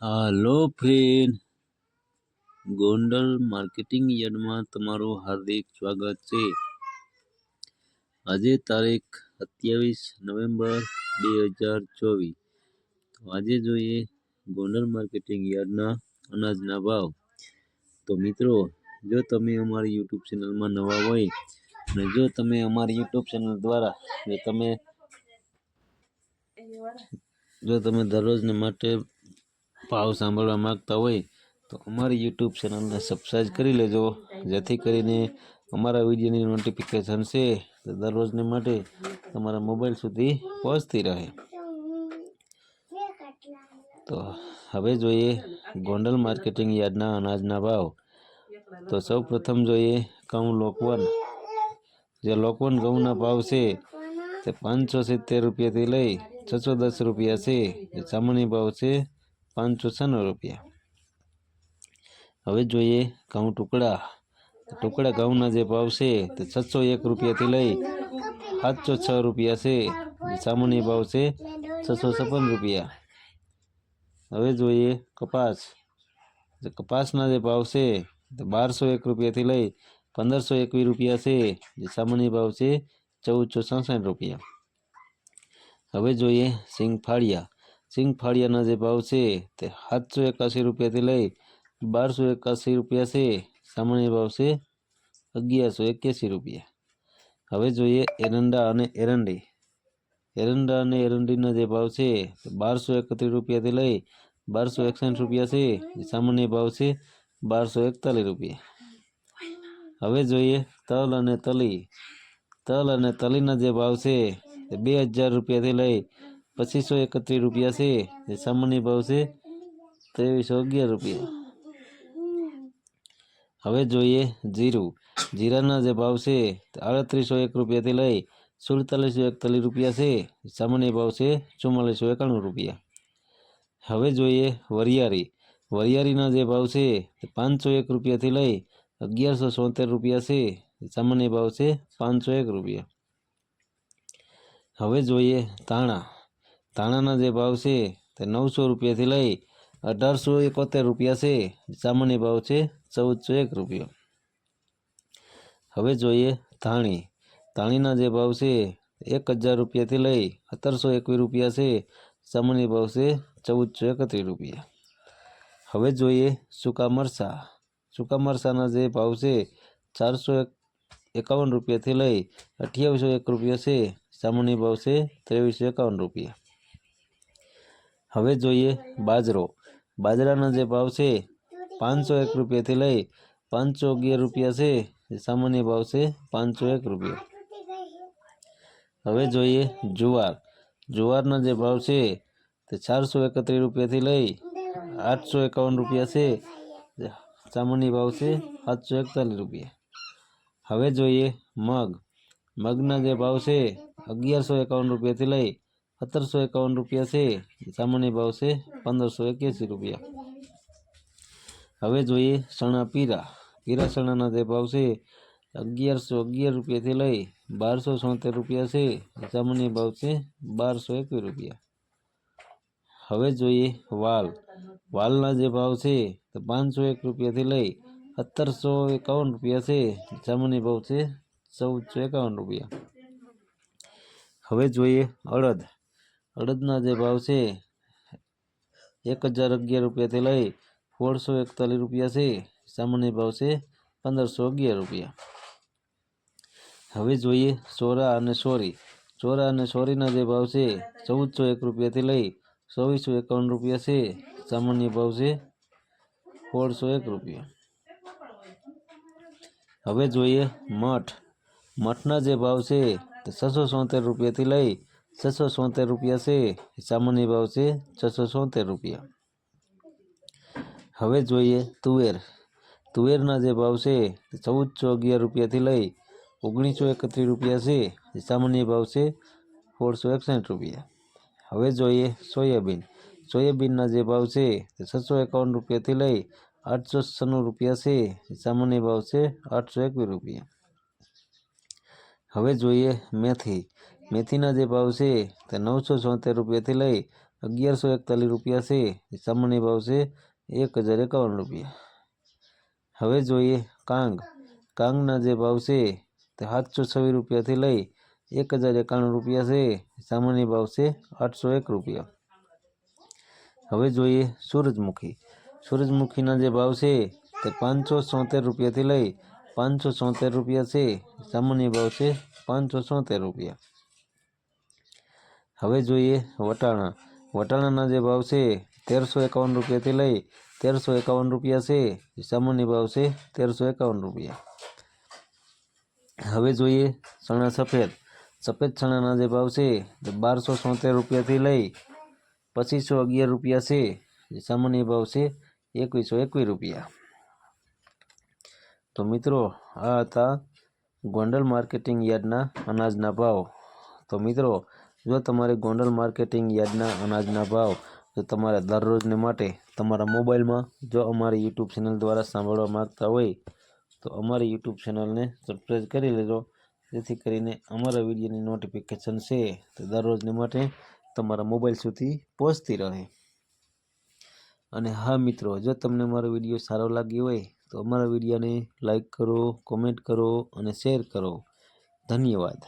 હાલો friend Gondal marketing યાર્ડમાં તમારું હાર્દિક સ્વાગત છે. આજે તારીખ સત્યાવીસ નવેમ્બર બે હજાર ચોવીસ. તો આજે જોઈએ ગોંડલ માર્કેટિંગ યાર્ડના અનાજના ભાવ. તો મિત્રો જો તમે અમારી યુટ્યુબ ચેનલમાં નવા હોય અને જો તમે અમારી યુટ્યુબ ચેનલ દ્વારા જો તમે જો તમે દરરોજને માટે ભાવ સાંભળવા માંગતા હોય તો અમારી યુટ્યુબ ચેનલને સબસ્ક્રાઈબ કરી લેજો. જેથી કરીને અમારા વિડીયોની નોટિફિકેશન છે તો દરરોજને માટે તમારા મોબાઈલ સુધી પહોંચતી રહે. તો હવે જોઈએ ગોંડલ માર્કેટિંગ યાર્ડના અનાજના ભાવ. તો સૌ પ્રથમ જોઈએ ઘઉં લોકવન જે લોકવન ઘઉંના ભાવ છે તે પાંચસો સિત્તેર રૂપિયાથી લઈ છસો દસ રૂપિયા છે. જે સામાન્ય ભાવ છે પાંચસો છન્નું રૂપિયા હવે જોઈએ ઘઉં ટુકડા ટુકડા ઘઉંના જે ભાવ છે તે છસો એક રૂપિયાથી લઈ સાતસો છ રૂપિયા છે જે સામાન્ય ભાવ છે છસો છપ્પન રૂપિયા હવે જોઈએ કપાસ જે કપાસના જે ભાવ છે તે બારસો એક રૂપિયાથી લઈ પંદરસો એકવીસ રૂપિયા છે જે સામાન્ય ભાવ છે ચૌદસો સડસઠ રૂપિયા હવે જોઈએ સિંગ ફાળિયા સિંગ ફાળિયાના જે ભાવ છે તે સાતસો એકાસી રૂપિયાથી લઈ બારસો એકાસી રૂપિયા છે સામાન્ય ભાવ છે અગિયારસો એક્યાસી રૂપિયા હવે જોઈએ એરંડા અને એરંડી એરંડા અને એરંડીના જે ભાવ છે તે બારસો એકત્રીસ રૂપિયાથી લઈ બારસો એકસઠ રૂપિયા છે જે સામાન્ય ભાવ છે બારસો એકતાલીસ રૂપિયા હવે જોઈએ તલ અને તલી તલ અને તલીના જે ભાવ છે તે બે હજાર રૂપિયાથી લઈ પચીસો એકત્રીસ રૂપિયા છે, જે સામાન્ય ભાવ છે, ત્રેવીસો અગિયાર રૂપિયા. હવે જોઈએ જીરું. જીરાના જે ભાવ છે, આડત્રીસો એક રૂપિયાથી લઈ સુડતાલીસો એકતાલીસ રૂપિયા છે, સામાન્ય ભાવ છે, ચુમ્માલીસો એકાણું રૂપિયા. હવે જોઈએ વરિયાળી. વરિયાળીના જે ભાવ છે તે પાંચસો એક રૂપિયાથી લઈ અગિયારસો સોતેર રૂપિયા છે, સામાન્ય ભાવ છે, પાંચસો એક રૂપિયા. હવે જોઈએ ધાણા. ધાણાના જે ભાવ છે તે નવસો રૂપિયાથી લઈ અઢારસો એકોતેર રૂપિયા છે. સામાન્ય ભાવ છે ચૌદસો એક રૂપિયા. હવે જોઈએ ધાણી. ધાણીના જે ભાવ છે એક હજાર રૂપિયાથી લઈ સત્તરસો એકવીસ રૂપિયા છે. સામાન્ય ભાવ છે ચૌદસો એકત્રીસ રૂપિયા. હવે જોઈએ સૂકા મરચાં. સૂકા મરચાંના જે ભાવ છે ચારસો એક, એકાવન રૂપિયાથી લઈ અઠ્યાવીસો એક રૂપિયા છે. સામાન્ય ભાવ છે ત્રેવીસો એકાવન રૂપિયા. હવે જોઈએ બાજરો બાજરાના જે ભાવ છે પાંચસો એક રૂપિયાથી લઈ પાંચસો અગિયાર રૂપિયા છે જે સામાન્ય ભાવ છે પાંચસો એક રૂપિયા હવે જોઈએ જુવાર જુવારના જે ભાવ છે તે ચારસો એકત્રીસ રૂપિયાથી લઈ આઠસો એકાવન રૂપિયા છે જે સામાન્ય ભાવ છે સાતસો એકતાલીસ રૂપિયા હવે જોઈએ મગ મગના જે ભાવ છે અગિયારસો એકાવન રૂપિયાથી લઈ સત્તરસો એકાવન રૂપિયા છે સામાન્ય ભાવ છે પંદરસો એક્યાસી રૂપિયા હવે જોઈએ ચણા પીરા પીરા ચણાના જે ભાવ છે અગિયારસો અગિયાર રૂપિયાથી લઈ બારસો સોતેર રૂપિયા છે સામાન્ય ભાવ છે બારસો એકવીસ રૂપિયા હવે જોઈએ વાલ વાલના જે ભાવ છે તે પાંચસો એક રૂપિયાથી લઈ સત્તરસો એકાવન રૂપિયા છે સામાન્ય ભાવ છે ચૌદસો એકાવન રૂપિયા હવે જોઈએ અડદ અડદના જે ભાવ છે, એક હજાર અગિયાર રૂપિયાથી લઈ સોળસો એકતાલીસ રૂપિયા છે. સામાન્ય ભાવ છે પંદરસો અગિયાર રૂપિયા. હવે જોઈએ સોરા અને સોરી. ચોરા અને સોરીના જે ભાવ છે, ચૌદસો એક રૂપિયાથી લઈ ચોવીસો એકાવન રૂપિયા છે. સામાન્ય ભાવ છે સોળસો એક રૂપિયા. હવે જોઈએ મઠ. મઠના જે ભાવ છે, છસો સોતેર રૂપિયાથી લઈ છસો સોતેર રૂપિયા છે સામાન્ય ભાવ છે છસો સોતેર રૂપિયા હવે જોઈએ તુવેર તુવેરના જે ભાવ છે તે ચૌદસો અગિયાર રૂપિયાથી લઈ ઓગણીસો એકત્રીસ રૂપિયા છે જે સામાન્ય ભાવ છે સોળસો એકસઠ રૂપિયા હવે જોઈએ સોયાબીન સોયાબીનના જે ભાવ છે તે છસો એકાવન રૂપિયાથી લઈ આઠસો છન્નું રૂપિયા છે જે સામાન્ય ભાવ છે આઠસો એકવીસ રૂપિયા હવે જોઈએ મેથી મેથીના જે ભાવ છે તે નવસો સોતેર રૂપિયાથી લઈ અગિયારસો એકતાલીસ રૂપિયા છે. સામાન્ય ભાવ છે એક હજાર એકાવન રૂપિયા. હવે જોઈએ કાંગ. કાંગના જે ભાવ છે તે સાતસો છવ્વીસ રૂપિયાથી લઈ એક હજાર એકાણું રૂપિયા છે. સામાન્ય ભાવ છે આઠસો એક રૂપિયા. હવે જોઈએ સૂરજમુખી. સૂરજમુખીના જે ભાવ છે તે પાંચસો સોતેર રૂપિયાથી લઈ પાંચસો સોતેર રૂપિયા છે. સામાન્ય ભાવ છે પાંચસો સોતેર રૂપિયા. હવે જોઈએ વટાણા વટાણાના જે ભાવ છે તેરસો એકાવન રૂપિયાથી લઈ તેરસો એકાવન રૂપિયા છે સામાન્ય ભાવ છે તેરસો એકાવન રૂપિયા હવે જોઈએ ચણા સફેદ સફેદ ચણાના જે ભાવ છે તે બારસો સોતેર રૂપિયાથી લઈ પચીસો અગિયાર રૂપિયા છે જે સામાન્ય ભાવ છે એકવીસો એકવીસ રૂપિયા તો મિત્રો આ હતા ગોંડલ માર્કેટિંગ યાર્ડના અનાજના ભાવ તો મિત્રો જો તમારે ગોંડલ માર્કેટિંગ યાર્ડના અનાજના ભાવ જો તમારે દરરોજને માટે તમારા મોબાઈલમાં જો અમારી યુટ્યુબ ચેનલ દ્વારા સાંભળવા માંગતા હોય, તો અમારી યુટ્યુબ ચેનલને સબસ્ક્રાઈબ કરી લેજો. જેથી કરીને અમારા વિડીયોની નોટિફિકેશન છે તે દરરોજને માટે તમારા મોબાઈલ સુધી પહોંચતી રહે. અને હા મિત્રો, જો તમને મારો વીડિયો સારો લાગ્યો હોય, તો અમારા વિડીયોને લાઈક કરો કોમેન્ટ કરો અને શેર કરો. ધન્યવાદ.